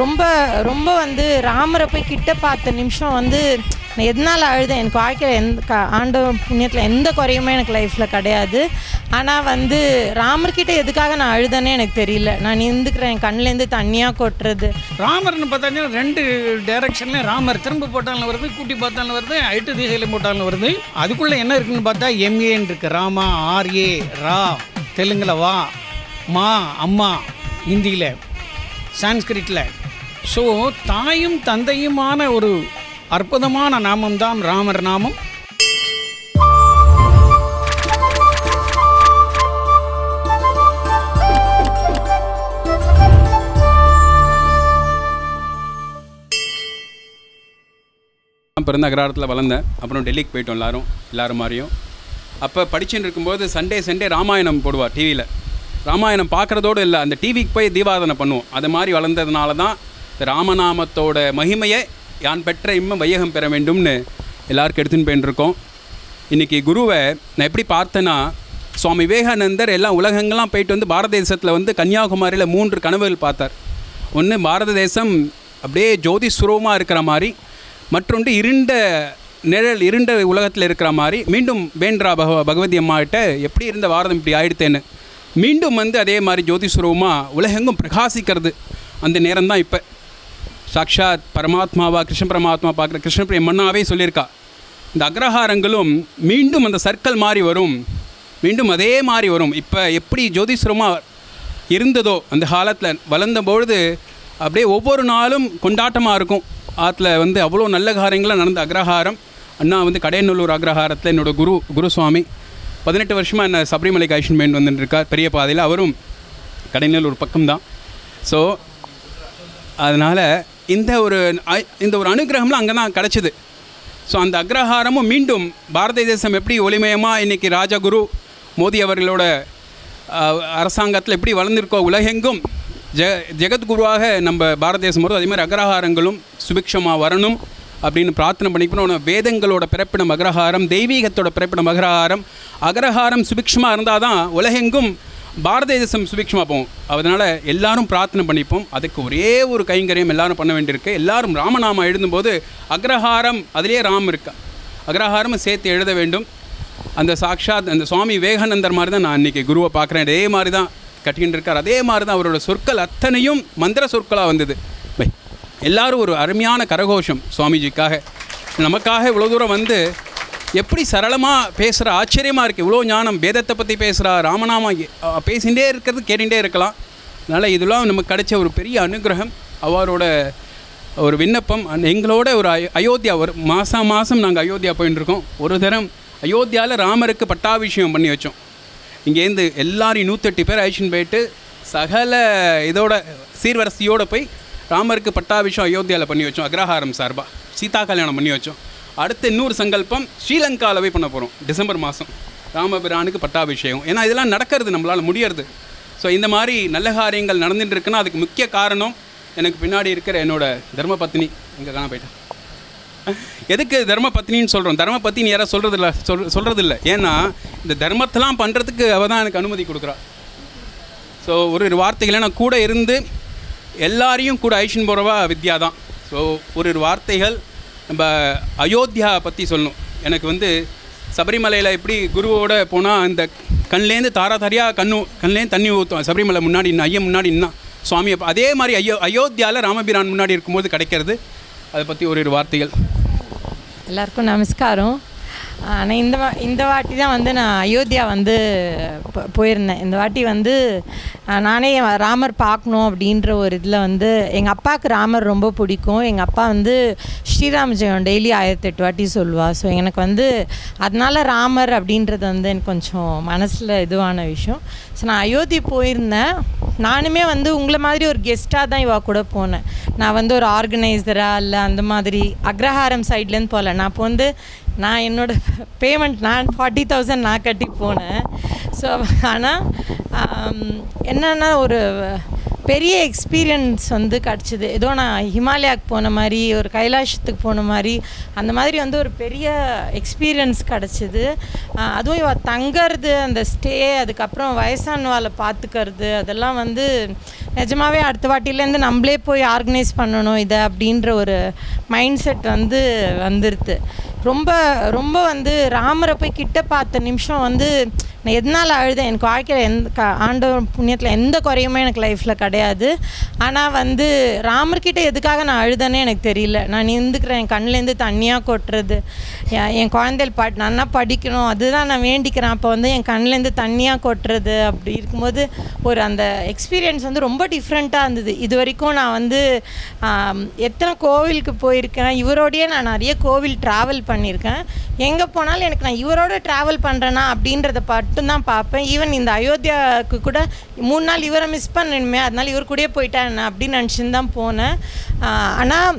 ரொம்ப ரொம்ப வந்து ராமரை போய் கிட்ட பார்த்த நிமிஷம் வந்து நான் எதனால் அழுதேன்? எனக்கு வாழ்க்கையில் எந்த க ஆண்டவன் புண்ணியத்தில் எந்த குறையுமே எனக்கு லைஃப்பில் கிடையாது. ஆனால் வந்து ராமர்கிட்ட எதுக்காக நான் அழுதேனே எனக்கு தெரியல. நான் நிந்துக்கிறேன் என் கண்ணுலேருந்து தண்ணியாக கொட்டுறது. ராமர்னு பார்த்தா ரெண்டு டைரக்ஷன்லேயும் ராமர் திரும்ப போட்டாலும் வருது கூட்டி பார்த்தாலும் வருது எட்டு திசையில் போட்டாலும் வருது. அதுக்குள்ளே என்ன இருக்குன்னு பார்த்தா எம்ஏன்னு இருக்கு. ராமா ஆர்ஏ ரா தெலுங்கில் வா மா அம்மா ஹிந்தியில் சான்ஸ்கிரிட்டில் ஸோ தாயும் தந்தையுமான ஒரு அற்புதமான நாமம் தான் ராமர் நாமம். நான் பிறந்த அக்ரஹாரத்தில் வளர்ந்தேன். அப்புறம் டெல்லிக்கு போயிட்டோம் எல்லாரும் எல்லாரும் மாதிரியும். அப்போ படிச்சுட்டு இருக்கும்போது சண்டே சண்டே ராமாயணம் போடுவார் டிவியில் ராமாயணம் பார்க்குறதோடு இல்லை அந்த டிவிக்கு போய் தீபாதனை பண்ணுவோம். அது மாதிரி வளர்ந்ததுனால தான் ராமநாமத்தோட மகிமையை யான் பெற்ற இம்ம வையகம் பெற வேண்டும்னு எல்லாருக்கும் எடுத்துன்னு போயின்னு இருக்கோம் இன்றைக்கி குருவை நான் எப்படி பார்த்தேன்னா சுவாமி விவேகானந்தர் எல்லாம் உலகங்கள்லாம் போயிட்டு வந்து பாரத தேசத்தில் வந்து கன்னியாகுமரியில் மூன்று கனவுகள் பார்த்தார். ஒன்று பாரத தேசம் அப்படியே ஜோதி சுரூபமாக இருக்கிற மாதிரி மற்றொன்று இருண்ட நிழல் இருண்ட உலகத்தில் இருக்கிற மாதிரி மீண்டும் வேண்டா பகவ பகவதி அம்மாகிட்ட எப்படி இருந்த பாரதம் இப்படி ஆயிடுத்தேன்னு. மீண்டும் வந்து அதே மாதிரி ஜோதி சுரூபமாக உலகெங்கும் பிரகாசிக்கிறது. அந்த நேரம் தான் இப்போ. சாக்ஷாத் பரமாத்மாவா கிருஷ்ண பரமாத்மா பார்க்குற கிருஷ்ண மன்னாவே சொல்லியிருக்கா. இந்த அக்ரஹாரங்களும் மீண்டும் அந்த சர்க்கிள் மாதிரி வரும். மீண்டும் அதே மாதிரி வரும். இப்போ எப்படி ஜோதிஸ்வரமாக இருந்ததோ அந்த காலத்தில் வளர்ந்தபொழுது அப்படியே ஒவ்வொரு நாளும் கொண்டாட்டமாக இருக்கும். ஆற்றுல வந்து அவ்வளோ நல்ல காரியங்களாக நடந்த அக்ரஹாரம். அண்ணா வந்து கடையநல்லூர் அக்ரஹாரத்தில் என்னோடய குரு குருசுவாமி. பதினெட்டு வருஷமாக என்ன சபரிமலை கைஷன் மேன் வந்துட்டுருக்கார் பெரிய பாதையில். அவரும் கடைநல்லூர் பக்கம்தான். ஸோ அதனால் இந்த ஒரு இந்த ஒரு அனுகிரகம்லாம் அங்கே தான் கிடச்சிது. ஸோ அந்த அக்ரஹாரமும் மீண்டும் பாரத தேசம் எப்படி ஒளிமயமாக இன்றைக்கி ராஜகுரு மோடி அவர்களோட அரசாங்கத்தில் எப்படி வளர்ந்துருக்கோ உலகெங்கும் ஜெ ஜெகத்குருவாக நம்ம பாரத தேசம் வரும் அதேமாதிரி அக்ரஹாரங்களும் சுபிக்ஷமாக வரணும் அப்படின்னு பிரார்த்தனை பண்ணிக்கணும். வேதங்களோட பிறப்பிடம் அக்ரஹாரம் தெய்வீகத்தோட பிறப்பிடம் அக்ரஹாரம் அக்ரஹாரம் சுபிக்ஷமாக இருந்தால் தான் உலகெங்கும் பாரதிய தேசம் சுபிக்ஷமாக அதனால் எல்லாரும் பிரார்த்தனை பண்ணிப்போம். அதுக்கு ஒரே ஒரு கைங்கரியம் எல்லாரும் பண்ண வேண்டியிருக்கு. எல்லாரும் ராமநாமம் எழுதும்போது அக்ரஹாரம் அதிலே ராம் இருக்கா. அக்ரஹாரம் சேர்த்து எழுத வேண்டும். அந்த சாக்ஷாத் அந்த சுவாமி விவேகானந்தர் மாதிரி தான் நான் இன்றைக்கி குருவை பார்க்குறேன். அதே மாதிரி தான் கட்டிக்கிட்டு இருக்கார். அதே மாதிரி தான் அவரோட சொற்கள் அத்தனையும் மந்திர சொற்களாக வந்தது. எல்லாரும் ஒரு அருமையான கரகோஷம் சுவாமிஜிக்காக. நமக்காக இவ்வளோ தூரம் வந்து எப்படி சரளமாக பேசுகிற ஆச்சரியமாக இருக்குது இவ்வளோ ஞானம். வேதத்தை பற்றி பேசுகிறா ராமநாமா பேசிகிட்டே இருக்கிறது கேட்டுகிட்டே இருக்கலாம். அதனால் இதெல்லாம் நமக்கு கிடைச்ச ஒரு பெரிய அனுகிரகம் அவரோட ஒரு விண்ணப்பம் அந்த எங்களோட ஒரு அயோத்தியா ஒரு மாதம் மாதம் நாங்கள் அயோத்தியா போயிட்டுருக்கோம் ஒரு தரம் அயோத்தியாவில் ராமருக்கு பட்டாபிஷேகம் பண்ணி வச்சோம். இங்கேருந்து எல்லாரையும் நூற்றெட்டு பேர் அழிச்சுன்னு போயிட்டு சகல இதோட சீர்வரிசையோடு போய் ராமருக்கு பட்டாபிஷேகம் அயோத்தியாவில் பண்ணி வச்சோம் அக்ரஹாரம் சார்பாக சீதா கல்யாணம் பண்ணி வச்சோம். அடுத்த இன்னொரு சங்கல்பம் ஸ்ரீலங்காவில் பண்ண போகிறோம் டிசம்பர் மாதம் ராமபிரானுக்கு பட்டாபிஷேகம். ஏன்னா இதெல்லாம் நடக்கிறது நம்மளால் முடியறது. ஸோ இந்த மாதிரி நல்ல காரியங்கள் நடந்துட்டு இருக்குன்னா அதுக்கு முக்கிய காரணம் எனக்கு பின்னாடி இருக்கிற என்னோட தர்மபத்னி இங்கே காண போயிட்டேன் எதுக்கு தர்ம பத்னின்னு சொல்கிறோம் தர்ம பத்தினி யாரும் சொல்கிறது இல்லை சொல் சொல்கிறது இல்லை ஏன்னா இந்த தர்மத்தெல்லாம் பண்ணுறதுக்கு அவள் தான் எனக்கு அனுமதி கொடுக்குறா. ஸோ ஒரு ஒரு வார்த்தைகளை நான் கூட இருந்து எல்லாரையும் கூட ஐஷன் போகிறவா வித்யா தான். ஸோ ஒரு ஒரு வார்த்தைகள் நம்ம அயோத்தியா பற்றி சொல்லணும். எனக்கு வந்து சபரிமலையில் எப்படி குருவோட போனால் அந்த கண்லேருந்து தாரா தாரியாக கண்ணு கண்லேருந்து தண்ணி ஊற்றும் சபரிமலை முன்னாடி இன்னும் ஐயன் முன்னாடி இன்னும் சுவாமியை அதே மாதிரி ஐயோ அயோத்தியாவில் ராமபிரான் முன்னாடி இருக்கும்போது கிடைக்கிறது. அதை பற்றி ஒரு ஒரு வார்த்தைகள். எல்லாருக்கும் நமஸ்காரம். ஆனால் இந்த வா இந்த வாட்டி தான் வந்து நான் அயோத்தியா வந்து போயிருந்தேன். இந்த வாட்டி வந்து நானே ராமர் பார்க்கணும் அப்படின்ற ஒரு இதில் வந்து எங்கள் அப்பாவுக்கு ராமர் ரொம்ப பிடிக்கும். எங்கள் அப்பா வந்து ஸ்ரீராம ஜெயம் டெய்லி ஆயிரத்தி எட்டு வாட்டி சொல்லுவாள் ஸோ எனக்கு வந்து அதனால ராமர் அப்படின்றது வந்து எனக்கு கொஞ்சம் மனசில் இதுவான விஷயம். ஸோ நான் அயோத்தி போயிருந்தேன். நானுமே வந்து உங்களை மாதிரி ஒரு கெஸ்ட்டாக தான் இவா கூட போனேன். நான் வந்து ஒரு ஆர்கனைசராக இல்லை அந்த மாதிரி அக்ரஹாரம் சைட்லேருந்து போகல. நான் இப்போ வந்து நான் என்னோட பேமெண்ட் நான் ஃபார்ட்டி தௌசண்ட் நான் கட்டி போனேன். ஸோ ஆனால் என்னென்னா ஒரு பெரிய எக்ஸ்பீரியன்ஸ் வந்து கிடச்சிது. ஏதோ நான் ஹிமாலயாவுக்கு போன மாதிரி ஒரு கைலாஷத்துக்கு போன மாதிரி அந்த மாதிரி வந்து ஒரு பெரிய எக்ஸ்பீரியன்ஸ் கிடச்சிது. அதுவும் இவ தங்கிறது அந்த ஸ்டே அதுக்கப்புறம் வயசானவாளை பார்த்துக்கிறது அதெல்லாம் வந்து நிஜமாவே அடுத்த வாட்டிலேருந்து நம்மளே போய் ஆர்கனைஸ் பண்ணணும் இதை அப்படின்ற ஒரு மைண்ட் செட் வந்து வந்துருது ரொம்ப ரொம்ப வந்து ராமரை போய் கிட்ட பார்த்த நிமிஷம் வந்து நான் எதனால் அழுதேன்? எனக்கு வாழ்க்கையில் எந்த க ஆண்டவர் புண்ணியத்தில் எந்த குறையுமே எனக்கு லைஃப்பில் கிடையாது. ஆனால் வந்து ராமர்கிட்ட எதுக்காக நான் அழுதேனே எனக்கு தெரியல. நான் நின்றுக்கிறேன் என் கண்ணுலேருந்து தண்ணியாக கொட்டுறது. என் குழந்தைகள் ப நல்லா படிக்கணும்? அதுதான் நான் வேண்டிக்கிறேன். அப்போ வந்து என் கண்ணுலேருந்து தண்ணியாக கொட்டுறது அப்படி இருக்கும்போது ஒரு அந்த எக்ஸ்பீரியன்ஸ் வந்து ரொம்ப டிஃப்ரெண்ட்டாக இருந்தது. இது வரைக்கும் நான் வந்து எத்தனை கோவிலுக்கு போயிருக்கேன் இவரோடையே நான் நிறைய கோவில் ட்ராவல் பண்ணியிருக்கேன். எங்கே போனாலும் எனக்கு நான் இவரோட ட்ராவல் பண்ணுறேன்னா அப்படின்றத மட்டும்தான் பார்ப்பேன். ஈவன் இந்த அயோத்தியாவுக்கு கூட மூணு நாள் இவரை மிஸ் பண்ணணுமே அதனால இவர் கூடயே போயிட்டேன் அப்படின்னு நினச்சின்னு தான் போனேன். ஆனால்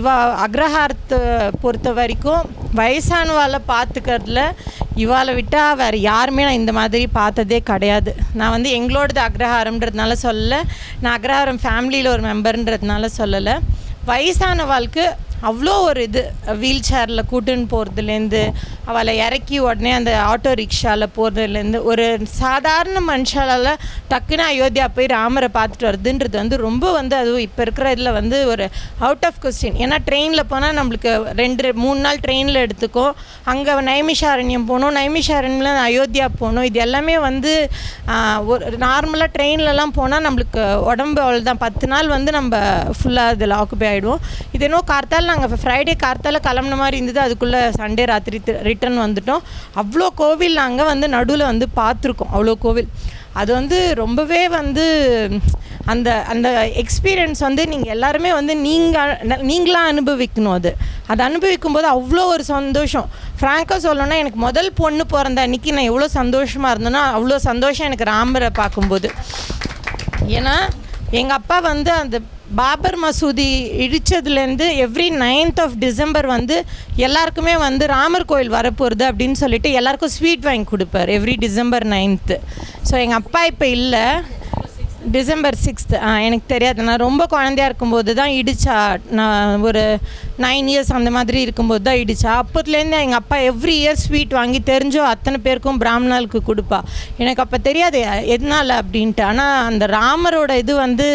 இவ அக்ரஹாரத்தை பொறுத்த வரைக்கும் வயசானவாளை பார்த்துக்கிறதுல இவாளை விட்டால் வேறு யாருமே நான் இந்த மாதிரி பார்த்ததே கிடையாது. நான் வந்து எங்களோடது அக்ரஹாரம்ன்றதுனால சொல்லலை. நான் அக்ரஹாரம் ஃபேமிலியில் ஒரு மெம்பர்ன்றதுனால சொல்லலை. வயசானவாளுக்கு அவ்வளோ ஒரு இது. வீல் சேரில் கூட்டுன்னு போகிறதுலேருந்து அவளை இறக்கி உடனே அந்த ஆட்டோ ரிக்ஷாவில் போகிறதுலேருந்து ஒரு சாதாரண மனுஷாலால் டக்குன்னு அயோத்தியா போய் ராமரை பார்த்துட்டு வருதுன்றது வந்து ரொம்ப வந்து அதுவும் இப்போ இருக்கிற இதில் வந்து ஒரு அவுட் ஆஃப் கொஸ்டின் ஏன்னா ட்ரெயினில் போனால் நம்மளுக்கு ரெண்டு மூணு நாள் ட்ரெயினில் எடுத்துக்கும். அங்கே நைமிஷாரண்யம் போகணும் நைமிஷாரண்யம்ல அயோத்தியா போகணும். இது எல்லாமே வந்து ஒரு நார்மலாக ட்ரெயின்லலாம் போனால் நம்மளுக்கு உடம்பு அவ்வளோதான் பத்து நாள் வந்து நம்ம ஃபுல்லாக இதில் ஆக்குபை ஆகிடுவோம் இது கார்த்தால் நாங்கள் ஃப்ரைடே கார்த்தால கிளம்புன மாதிரி இருந்தது. அதுக்குள்ளே சண்டே ராத்திரி ரிட்டர்ன் வந்துட்டோம். அவ்வளோ கோவில் நாங்கள் வந்து நடுவில் வந்து பார்த்துருக்கோம் அவ்வளோ கோவில். அது வந்து ரொம்பவே வந்து அந்த அந்த எக்ஸ்பீரியன்ஸ் வந்து நீங்கள் எல்லாருமே வந்து நீங்கள் நீங்களாக அனுபவிக்கணும் அது. அதை அனுபவிக்கும் போது அவ்வளோ ஒரு சந்தோஷம். ஃப்ராங்காக சொல்லணும்னா எனக்கு முதல் பொண்ணு பிறந்த அன்னைக்கு நான் எவ்வளோ சந்தோஷமாக இருந்தேனோ அவ்வளோ சந்தோஷம் எனக்கு ராமரை பார்க்கும்போது. ஏன்னா எங்கள் அப்பா வந்து அந்த பாபர் மசூதி இடித்ததுலேருந்து எவ்ரி நைன்த் ஆஃப் டிசம்பர் வந்து எல்லாருக்குமே வந்து ராமர் கோயில் வரப்போகிறது அப்படின்னு சொல்லிட்டு எல்லாருக்கும் ஸ்வீட் வாங்கி கொடுப்பார் எவ்ரி டிசம்பர் நைன்த்து ஸோ எங்கள் அப்பா இப்போ இல்லை. டிசம்பர் சிக்ஸ்த்து எனக்கு தெரியாது. நான் ரொம்ப குழந்தையா இருக்கும்போது தான் இடிச்சா நான் ஒரு நைன் இயர்ஸ் அந்த மாதிரி இருக்கும்போது தான் இடிச்சா. அப்போத்துலேருந்து எங்கள் அப்பா எவ்ரி இயர் ஸ்வீட் வாங்கி தெரிஞ்சோ அத்தனை பேருக்கும் பிராமணாளுக்கு கொடுப்பா. எனக்கு அப்போ தெரியாது எதனால் அப்படின்ட்டு. ஆனால் அந்த ராமரோட இது வந்து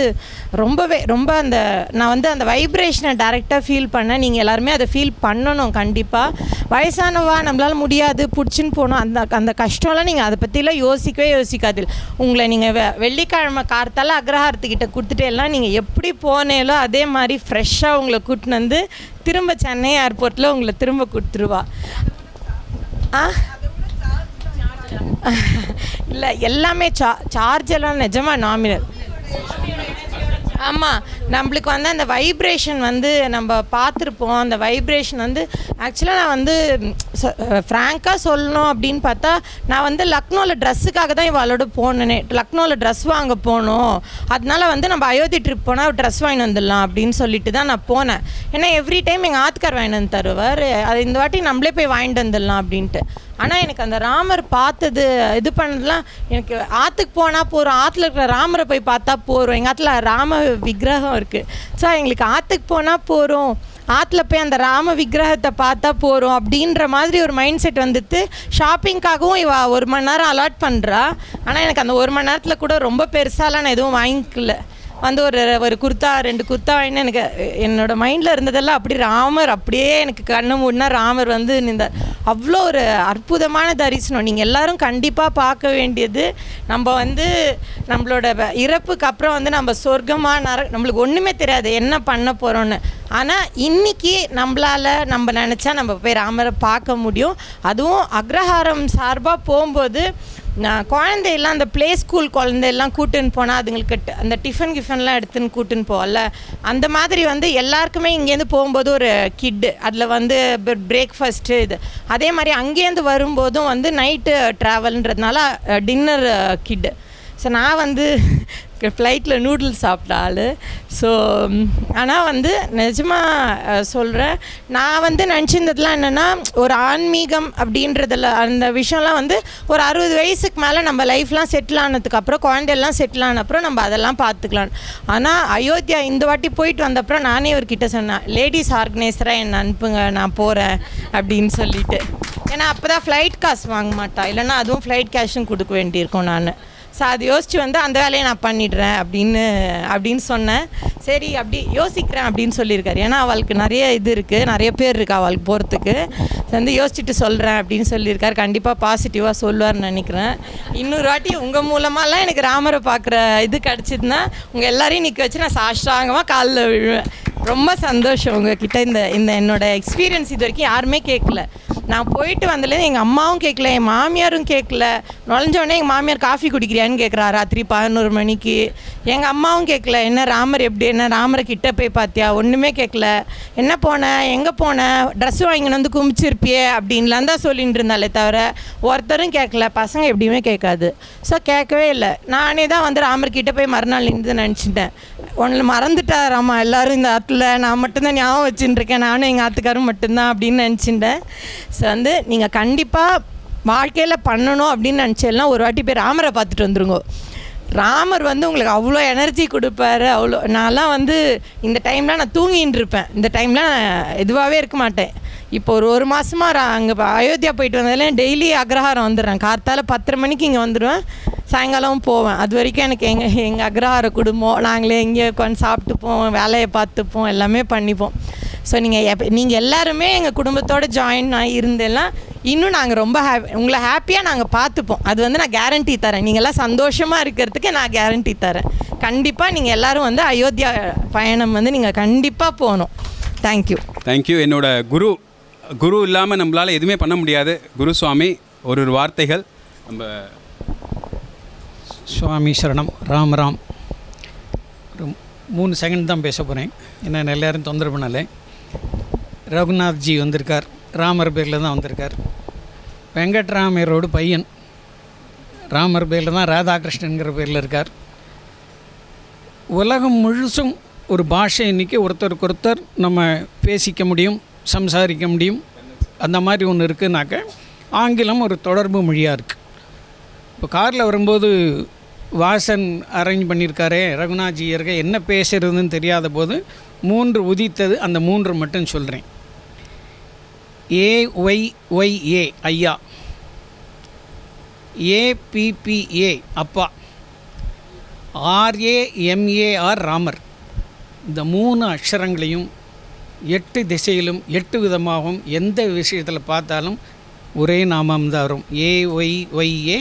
ரொம்பவே ரொம்ப அந்த நான் வந்து அந்த வைப்ரேஷனை டைரெக்டாக ஃபீல் பண்ணேன். நீங்கள் எல்லாருமே அதை ஃபீல் பண்ணணும் கண்டிப்பாக வயசானவா நம்மளால் முடியாது பிடிச்சின்னு போகணும் அந்த அந்த கஷ்டம்லாம் நீங்கள் அதை பற்றிலாம் யோசிக்கவே யோசிக்காது உங்களை நீங்கள் வெ வெள்ளிக்கிழமை கார்த்தால அக்ரஹாரத்துக்கிட்ட கொடுத்துட்டே எல்லாம் நீங்கள் எப்படி போனேலோ அதே மாதிரி ஃப்ரெஷ்ஷாக உங்களை கூட்டின்னு வந்து திரும்ப சென்னை ஏர்போர்ட்டில் உங்களை திரும்ப கொடுத்துருவா. ஆ? இல்லை எல்லாமே சா சார்ஜெல்லாம் நிஜமாக நாமினல் ஆமாம் நம்மளுக்கு வந்து அந்த வைப்ரேஷன் வந்து நம்ம பார்த்துருப்போம். அந்த வைப்ரேஷன் வந்து ஆக்சுவலாக நான் வந்து ஃப்ராங்காக சொல்லணும் அப்படின்னு பார்த்தா நான் வந்து லக்னோவில் ட்ரெஸ்ஸுக்காக தான் இவளோட போனேனே. லக்னோவில் ட்ரெஸ் வாங்க போகணும் அதனால வந்து நம்ம அயோத்தி ட்ரிப் போனால் ட்ரெஸ் வாங்கி வந்துடலாம் அப்படின்னு சொல்லிட்டு தான் நான் போனேன். ஏன்னா எவ்ரி டைம் எங்கள் ஆத்துக்கார் வாங்கிட்டு வந்து தருவார். அது இந்த வாட்டி நம்மளே போய் வாங்கிட்டு வந்துடலாம் அப்படின்ட்டு. ஆனால் எனக்கு அந்த ராமர் பார்த்தது இது பண்ணதுலாம் எனக்கு ஆற்றுக்கு போனால் போகிறோம் ஆற்றுல இருக்கிற ராமரை போய் பார்த்தா போகிறோம் எங்கள் ஆற்றுல ராம விக்கிரகம் இருக்குது ஸோ எங்களுக்கு ஆற்றுக்கு போனால் போகிறோம் ஆற்றுல போய் அந்த ராம விக்கிரகத்தை பார்த்தா போகிறோம் அப்படின்ற மாதிரி ஒரு மைண்ட் செட் வந்துட்டு ஷாப்பிங்க்காகவும் இவ ஒரு மணி நேரம் அலாட் பண்ணுறா ஆனால் எனக்கு அந்த ஒரு மணி நேரத்தில் கூட ரொம்ப பெருசாலாம் நான் எதுவும் வாங்கிக்கல. வந்து ஒரு ஒரு குர்த்தா ரெண்டு குர்த்தா வாங்கினா எனக்கு என்னோட மைண்டில் இருந்ததெல்லாம் அப்படி ராமர் அப்படியே எனக்கு கண்ணு மூடினா ராமர் வந்து இந்த அவ்வளோ ஒரு அற்புதமான தரிசனம். நீங்கள் எல்லாரும் கண்டிப்பாக பார்க்க வேண்டியது. நம்ம வந்து நம்மளோட வ- இறப்புக்கு அப்புறம் வந்து நம்ம சொர்க்கமாக நர நம்மளுக்கு ஒன்றுமே தெரியாது. என்ன பண்ண போகிறோன்னு ஆனால் இன்னைக்கு நம்மளால் நம்ம நினச்சா நம்ம போய் ராமரை பார்க்க முடியும். அதுவும் அக்ரஹாரம் சார்பாக போகும்போது நான் குழந்தையெல்லாம் அந்த ப்ளே ஸ்கூல் குழந்தையெல்லாம் கூட்டுன்னு போனால் அதுங்களுக்கு அந்த டிஃபன் கிஃபன்லாம் எடுத்துன்னு கூட்டுன்னு போகல. அந்த மாதிரி வந்து எல்லாருக்குமே இங்கேருந்து போகும்போது ஒரு கிட்டு அதில் வந்து பிரேக்ஃபாஸ்ட்டு இது. அதே மாதிரி அங்கேருந்து வரும்போதும் வந்து நைட்டு ட்ராவல்ன்றதுனால டின்னர் கிட்டு ஸோ நான் வந்து ஃப்ளைட்டில் நூடுல்ஸ் சாப்பிட்ட ஆள். ஸோ ஆனால் வந்து நிஜமாக சொல்கிறேன் நான் வந்து நினச்சிருந்ததுலாம் என்னென்னா ஒரு ஆன்மீகம் அப்படின்றதுல அந்த விஷயம்லாம் வந்து ஒரு அறுபது வயசுக்கு மேலே நம்ம லைஃப்லாம் செட்டில் ஆனதுக்கப்புறம் குழந்தையெல்லாம் செட்டில் ஆனப்புறம் நம்ம அதெல்லாம் பார்த்துக்கலாம். ஆனால் அயோத்தியா இந்த வாட்டி போயிட்டு வந்தப்புறம் நானே இவர்கிட்ட சொன்னேன் லேடிஸ் ஆர்கனைசராக என்னை அனுப்புங்க நான் போகிறேன் அப்படின்னு சொல்லிட்டு. ஏன்னா அப்போ தான் ஃப்ளைட் காசு வாங்க மாட்டா. இல்லைன்னா அதுவும் ஃப்ளைட் கேஷும் கொடுக்க வேண்டியிருக்கும் நான். ஸோ அது யோசித்து வந்து அந்த வேலையை நான் பண்ணிடுறேன் அப்படின்னு அப்படின்னு சொன்னேன். சரி அப்படி யோசிக்கிறேன் அப்படின்னு சொல்லியிருக்காரு. ஏன்னா அவளுக்கு நிறைய இது இருக்குது நிறைய பேர் இருக்கு அவளுக்கு போகிறதுக்கு வந்து யோசிச்சுட்டு சொல்கிறேன் அப்படின்னு சொல்லியிருக்காரு. கண்டிப்பாக பாசிட்டிவாக சொல்லுவார்னு நினைக்கிறேன். இன்னொரு வாட்டி உங்கள் மூலமாகலாம் எனக்கு ராமரை பார்க்குற இது கிடச்சிதுன்னா உங்கள் எல்லாரையும் நிற்க வச்சு நான் சாஷ்டாங்கமாக காலில் விழுவேன். ரொம்ப சந்தோஷம் உங்ககிட்ட இந்த இந்த என்னோட எக்ஸ்பீரியன்ஸ் இது வரைக்கும் யாருமே கேட்கல நான் போயிட்டு வந்ததுலேருந்து எங்கள் அம்மாவும் கேட்கல என் மாமியாரும் கேட்கல நுழைஞ்சோடனே எங்கள் மாமியார் காஃபி குடிக்கிறியான்னு கேட்குறா ராத்திரி பதினோரு மணிக்கு. எங்கள் அம்மாவும் கேட்கல என்ன ராமர் எப்படி என்ன ராமரை கிட்ட போய் பார்த்தியா ஒன்றுமே கேட்கல என்ன போனேன் எங்கே போனேன் ட்ரெஸ் வாங்கின்னு வந்து குமிச்சிருப்பியே அப்படின்லாம் தான் சொல்லிட்டு இருந்தாலே தவிர ஒருத்தரும் கேட்கல பசங்க எப்படியுமே கேட்காது ஸோ கேட்கவே இல்லை. நானே தான் வந்து ராமர் கிட்டே போய் மறுநாள் நின்று நினச்சிட்டேன். ஒன்றில் மறந்துட்டாராம்மா எல்லோரும் இந்த ஆற்றுல நான் மட்டும்தான் ஞாபகம் வச்சுட்டுருக்கேன். நானும் எங்கள் ஆத்துக்காரும் மட்டும்தான் அப்படின்னு நினச்சிட்டேன். ஸோ வந்து நீங்கள் கண்டிப்பாக வாழ்க்கையில் பண்ணணும் அப்படின்னு நினச்சேன்னா ஒரு வாட்டி போய் ராமரை பார்த்துட்டு வந்துருங்க. ராமர் வந்து உங்களுக்கு அவ்வளோ எனர்ஜி கொடுப்பாரு அவ்வளோ நான்லாம் வந்து இந்த டைம்லாம் நான் தூங்கின்னு இருப்பேன் இந்த டைம்லாம் நான் எதுவாகவே இருக்க மாட்டேன். இப்போ ஒரு ஒரு மாதமாக அங்கே அயோத்தியா போயிட்டு வந்ததில் டெய்லி அக்ரஹாரம் வந்துடுறேன். கார்த்தால பத்தரை மணிக்கு இங்கே வந்துடுவேன். சாயங்காலம் போவேன். அது வரைக்கும் எனக்கு எங்கள் எங்கள் அக்ரஹார குடும்பம் நாங்களே இங்கே உட்காந்து சாப்பிட்டுப்போம் வேலையை பார்த்துப்போம் எல்லாமே பண்ணிப்போம். ஸோ நீங்கள் எப் நீங்கள் எல்லாருமே எங்கள் குடும்பத்தோடு ஜாயின் ஆகி இருந்தெல்லாம் இன்னும் நாங்கள் ரொம்ப ஹாப்பி உங்களை ஹாப்பியாக நாங்கள் பார்த்துப்போம். அது வந்து நான் கேரண்டி தரேன். நீங்கள்லாம் சந்தோஷமாக இருக்கிறதுக்கு நான் கேரண்டி தரேன். கண்டிப்பாக நீங்கள் எல்லாரும் வந்து அயோத்தியா பயணம் வந்து நீங்கள் கண்டிப்பாக போகணும். தேங்க்யூ தேங்க்யூ என்னோட குரு குரு இல்லாமல் நம்மளால் எதுவுமே பண்ண முடியாது. குரு சுவாமி ஒரு ஒரு வார்த்தைகள். நம்ம சுவாமி சரணம். ராம் ராம். ஒரு மூணு செகண்ட் தான் பேச போகிறேன் என்ன எல்லாரும் தொந்தரவு பண்ணலை. ரகுநாத்ஜி வந்திருக்கார். ராமர் பேரில் தான் வந்திருக்கார். வெங்கட்ராமரோட பையன். ராமர் பேரில் தான் ராதாகிருஷ்ணனுங்கிற பேரில் இருக்கார். உலகம் முழுசும் ஒரு பாஷை இன்றைக்கி ஒருத்தருக்கு ஒருத்தர் நம்ம பேசிக்க முடியும். சம்சாரிக்க முடியும். அந்த மாதிரி ஒன்று இருக்குதுனாக்க ஆங்கிலம் ஒரு தொடர்பு மொழியாக இருக்குது இப்போ காரில் வரும்போது வாசன் அரேஞ்ச் பண்ணியிருக்காரே ரகுநாஜி இருக்க என்ன பேசுறதுன்னு தெரியாத போது மூன்று உதித்தது அந்த மூன்று மட்டும் சொல்கிறேன் ஏ ஒய் ஒய் ஏ ஐயா. ஏபிபிஏ அப்பா. ஆர்ஏஎம்ஏஆர் ராமர். இந்த மூணு அக்ஷரங்களையும் எட்டு திசையிலும் எட்டு விதமாகவும் எந்த விஷயத்தில் பார்த்தாலும் ஒரே நாமம் தான் வரும். ஏ ஒய் ஒய் ஏ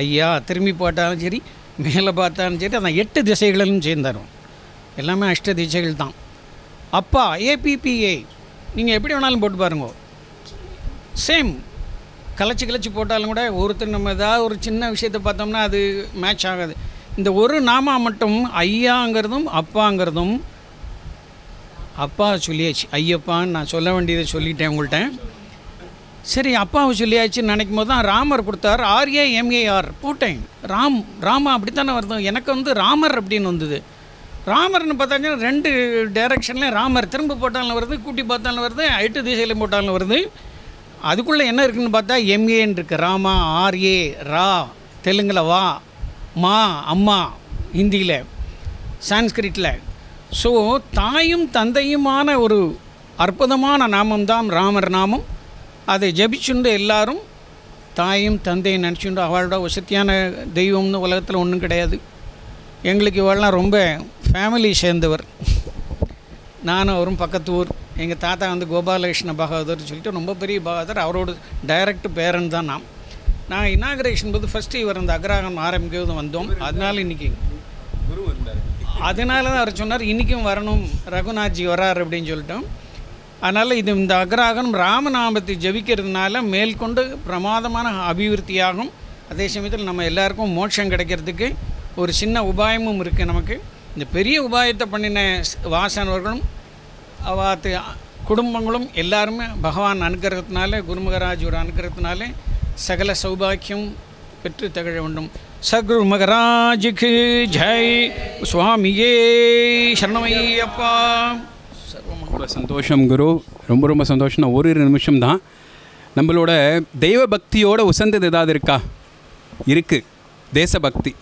ஐயா திரும்பி போட்டாலும் சரி மேலே பார்த்தாலும் சரி அதான் எட்டு திசைகளிலும் சேர்ந்தாரும் எல்லாமே அஷ்ட திசைகள் தான். அப்பா ஏபிபிஏ நீங்கள் எப்படி வேணாலும் போட்டு பாருங்க. சேம் கலைச்சி கலைச்சி போட்டாலும் கூட ஒருத்தர் நம்ம ஏதாவது ஒரு சின்ன விஷயத்தை பார்த்தோம்னா அது மேட்ச் ஆகாது. இந்த ஒரு நாமா மட்டும் ஐயாங்கிறதும் அப்பாங்கிறதும் அப்பா சொல்லியாச்சு ஐயப்பான்னு நான் சொல்ல வேண்டியதை சொல்லிட்டேன் உங்கள்கிட்ட சரி அப்பாவை சொல்லியாச்சுன்னு நினைக்கும் போது தான் ராமர் கொடுத்தார். ஆர்ஏ எம்ஏஆர் போட்டேன். ராம் ராமா அப்படித்தானே வருது? எனக்கு வந்து ராமர் அப்படின்னு வந்தது. ராமர்னு பார்த்தாங்கன்னா ரெண்டு டைரக்ஷன்லேயும் ராமர். திரும்ப போட்டாலும் வருது கூட்டி பார்த்தாலும் வருது எட்டு திசையிலையும் போட்டாலும் வருது. அதுக்குள்ளே என்ன இருக்குன்னு பார்த்தா எம்ஏன்னு இருக்குது ராமா ஆர்ஏ ரா தெலுங்கில் வா மா அம்மா ஹிந்தியில் சான்ஸ்கிரிட்டில் ஸோ தாயும் தந்தையுமான ஒரு அற்புதமான நாமம்தான் ராமர் நாமம். அதை ஜபிச்சுண்டு எல்லாரும் தாயும் தந்தையும் நினச்சிண்டு அவளோட வசதியான தெய்வம்னு உலகத்தில் ஒன்றும் கிடையாது. எங்களுக்கு இவெல்லாம் ரொம்ப ஃபேமிலி சேர்ந்தவர். நானும் அவரும் பக்கத்து ஊர். எங்கள் தாத்தா வந்து கோபாலகிருஷ்ண பகவதர் சொல்லிட்டு ரொம்ப பெரிய பகவதர் அவரோட டைரக்ட் பேரன் தான் நான். நாங்கள் போது ஃபஸ்ட்டு இவர் அந்த அக்ராகம் ஆரம்பிக்கிறது வந்தோம். அதனால இன்றைக்கி அதனால தான் அவர் சொன்னார் இன்றைக்கும் வரணும் ரகுநாத்ஜி வரார் அப்படின்னு சொல்லிட்டோம். அதனால் இது இந்த அக்ராகம் ராமநாமத்தை ஜபிக்கிறதுனால மேற்கொண்டு பிரமாதமான அபிவிருத்தியாகும். அதே சமயத்தில் நம்ம எல்லாருக்கும் மோட்சம் கிடைக்கிறதுக்கு ஒரு சின்ன உபாயமும் இருக்குது நமக்கு. இந்த பெரிய உபாயத்தை பண்ணின வாசனவர்களும் அவாத்து குடும்பங்களும் எல்லாருமே பகவான் அனுக்கிரகத்தினால குருமகராஜ் ஒரு சகல சௌபாக்கியம் பெற்று தகழ வேண்டும். சகுரு மகராஜுக்கு ஜெய். சுவாமியே சரணமையப்பா. ரொம்ப சந்தோஷம் குரு. ரொம்ப ரொம்ப சந்தோஷம் ஒரு இரு நிமிஷம் தான். நம்மளோட தெய்வ பக்தியோட உசந்தது ஏதாவது இருக்கா? இருக்குது தேசபக்தி.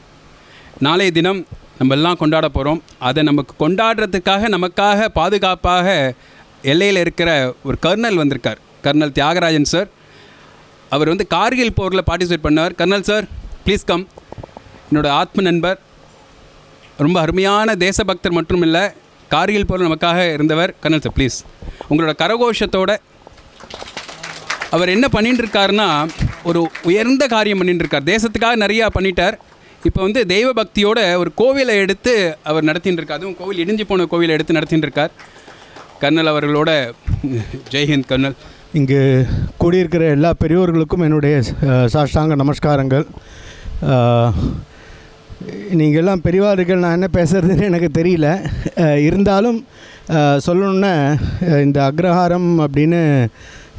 நாளைய தினம் நம்ம எல்லாம் கொண்டாட போகிறோம் அதை நமக்கு கொண்டாடுறதுக்காக நமக்காக பாதுகாப்பாக எல்லையில் இருக்கிற ஒரு கர்னல் வந்திருக்கார். Kernel Thiagarajan sir. அவர் வந்து கார்கில் போரில் பார்ட்டிசிபேட் பண்ணார். கர்னல் சார் ப்ளீஸ் கம் என்னோடய ஆத்ம நண்பர் ரொம்ப அருமையான தேசபக்தர் மட்டும் இல்லை கார்கில் போர் நமக்காக இருந்தவர். கர்னல் சார் ப்ளீஸ் உங்களோட கரகோஷத்தோட அவர் என்ன பண்ணிட்டு இருக்காருன்னா ஒரு உயர்ந்த காரியம் பண்ணிட்டு இருக்கார் தேசத்துக்காக நிறையா பண்ணிட்டார். இப்போ வந்து தெய்வ பக்தியோட ஒரு கோவிலை எடுத்து அவர் நடத்தின்னு இருக்கார் அதுவும் கோவில் இடிஞ்சு போன கோவிலை எடுத்து நடத்தின்னு இருக்கார் கர்னல் அவர்களோட ஜெய்ஹிந்த் கர்னல். இங்கு கூடியிருக்கிற எல்லா பெரியோர்களுக்கும் என்னுடைய சாஷ்டாங்க நமஸ்காரங்கள். நீங்கள் எல்லாம் பெரியவார்கள் நான் என்ன பேசுகிறதுன்னு எனக்கு தெரியல. இருந்தாலும் சொல்லணுன்னா இந்த அக்ரஹாரம் அப்படின்னு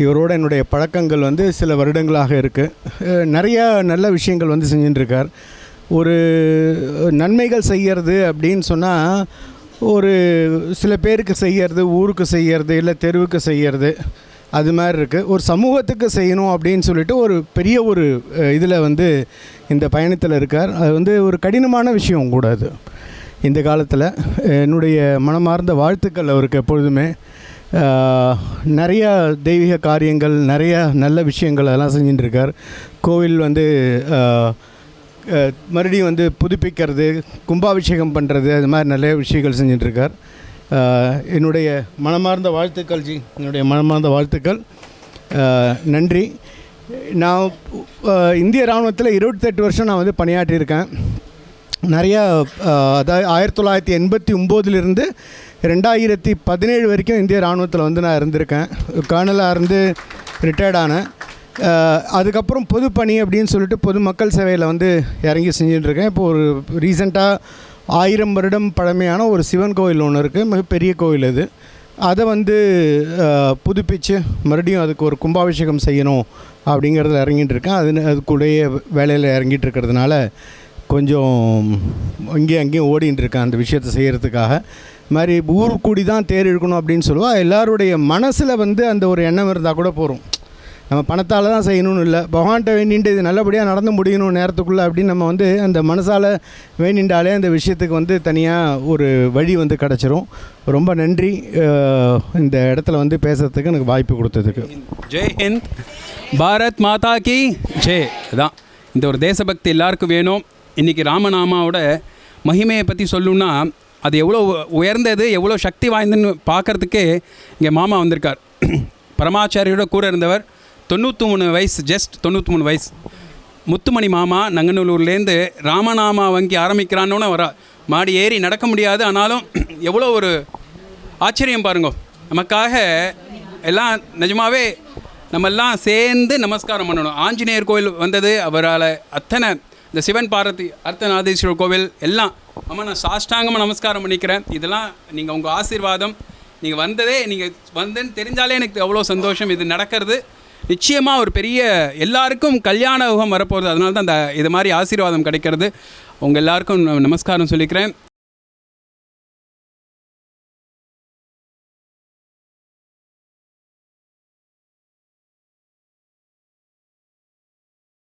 இவரோட என்னுடைய பழக்கங்கள் வந்து சில வருடங்களாக இருக்குது நிறைய நல்ல விஷயங்கள் வந்து செஞ்சுட்டுருக்கார். ஒரு நன்மைகள் செய்கிறது அப்படின்னு சொன்னால் ஒரு சில பேருக்கு செய்யறது ஊருக்கு செய்கிறது இல்லை தெருவுக்கு செய்கிறது அது மாதிரி இருக்குது ஒரு சமூகத்துக்கு செய்யணும் அப்படின்னு சொல்லிட்டு ஒரு பெரிய ஒரு இதில் வந்து இந்த பயணத்தில் இருக்கார். அது வந்து ஒரு கடினமான விஷயம் கூட அது. இந்த காலத்தில் என்னுடைய மனமார்ந்த வாழ்த்துக்கள் அவருக்கு எப்பொழுதுமே. நிறையா தெய்வீக காரியங்கள் நிறையா நல்ல விஷயங்கள் அதெல்லாம் செஞ்சுட்டு இருக்கார். கோவில் வந்து மறுபடியும் வந்து புதுப்பிக்கிறது கும்பாபிஷேகம் பண்ணுறது அது மாதிரி நிறைய விஷயங்கள் செஞ்சிட்ருக்கார் என்னுடைய மனமார்ந்த வாழ்த்துக்கள் ஜி. என்னுடைய மனமார்ந்த வாழ்த்துக்கள். நன்றி. நான் இந்திய இராணுவத்தில் இருபத்தெட்டு வருஷம் நான் வந்து பணியாற்றியிருக்கேன். நிறையா அதாவது ஆயிரத்தி தொள்ளாயிரத்தி எண்பத்தி ஒம்போதுலேருந்து ரெண்டாயிரத்தி பதினேழு வரைக்கும் இந்திய இராணுவத்தில் வந்து நான் இருந்திருக்கேன். கர்னலாக இருந்து ரிட்டையர்ட் ஆனேன். அதுக்கப்புறம் பொதுப்பணி அப்படின்னு சொல்லிட்டு பொதுமக்கள் சேவையில் வந்து இறங்கி செஞ்சுட்டுருக்கேன் இப்போ ஒரு ரீசெண்டாக ஆயிரம் வருடம் பழமையான ஒரு சிவன் கோயில் ஒன்று இருக்குது மிகப்பெரிய கோயில் அது அதை வந்து புதுப்பிச்சு மறுபடியும் அதுக்கு ஒரு கும்பாபிஷேகம் செய்யணும் அப்படிங்கிறதுல இறங்கிட்டு இருக்கேன். அது அதுக்குள்ளேயே வேலையில் இறங்கிட்டு இருக்கிறதுனால கொஞ்சம் இங்கேயும் அங்கேயும் ஓடிட்டு இருக்கேன் அந்த விஷயத்தை செய்கிறதுக்காக இது மாதிரி ஊர் கூடி தான் தேர் இழுக்கணும் அப்படின்னு சொல்லுவோம் எல்லாருடைய மனசில் வந்து அந்த ஒரு எண்ணம் இருந்தால் கூட போகிறோம் நம்ம பணத்தால் தான் செய்யணும்னு இல்லை. பகவான்கிட்ட வேண்டிட்டு இது நல்லபடியாக நடந்து முடியணும் நேரத்துக்குள்ளே அப்படின்னு நம்ம வந்து அந்த மனசால் வேண்டின்றாலே அந்த விஷயத்துக்கு வந்து தனியாக ஒரு வழி வந்து கிடச்சிரும். ரொம்ப நன்றி. இந்த இடத்துல வந்து பேசுகிறதுக்கு எனக்கு வாய்ப்பு கொடுத்ததுக்கு. ஜெய் ஹிந்த். பாரத் மாதா கி ஜெய் அதான் இந்த ஒரு தேசபக்தி எல்லாருக்கும் வேணும். இன்றைக்கி ராமநாமாவோட மகிமையை பற்றி சொல்லணும்னா அது எவ்வளோ உயர்ந்தது எவ்வளோ சக்தி வாய்ந்ததுன்னு பார்க்கறதுக்கே இங்கே மாமா வந்திருக்கார். பரமாச்சாரியோட கூட இருந்தவர் தொண்ணூற்றி மூணு வயசு ஜஸ்ட் தொண்ணூற்றி மூணு வயசு. முத்துமணி மாமா நங்கநல்லூர்லேருந்து ராமநாமா வங்கி ஆரம்பிக்கிறான்னு வரா மாடி ஏறி நடக்க முடியாது. ஆனாலும் எவ்வளோ ஒரு ஆச்சரியம் பாருங்க. நமக்காக எல்லாம் நிஜமாவே நம்ம எல்லாம் சேர்ந்து நமஸ்காரம் பண்ணணும். ஆஞ்சநேயர் கோயில் வந்தது அவரால் அத்தனை இந்த சிவன் பார்வதி அர்த்தநாதீஸ்வரர் கோவில் எல்லாம் அம்மா நான் சாஷ்டாங்கமாக நமஸ்காரம் பண்ணிக்கிறேன். இதெல்லாம் நீங்கள் உங்கள் ஆசீர்வாதம். நீங்கள் வந்ததே நீங்கள் வந்தேன்னு தெரிஞ்சாலே எனக்கு அவ்வளோ சந்தோஷம். இது நடக்கிறது. நிச்சயமாக ஒரு பெரிய எல்லாருக்கும் கல்யாண யுகம் வரப்போகுது. அதனால தான் அந்த இது மாதிரி ஆசீர்வாதம் கிடைக்கிறது. உங்கள் எல்லாருக்கும் நமஸ்காரம் சொல்லிக்கிறேன்.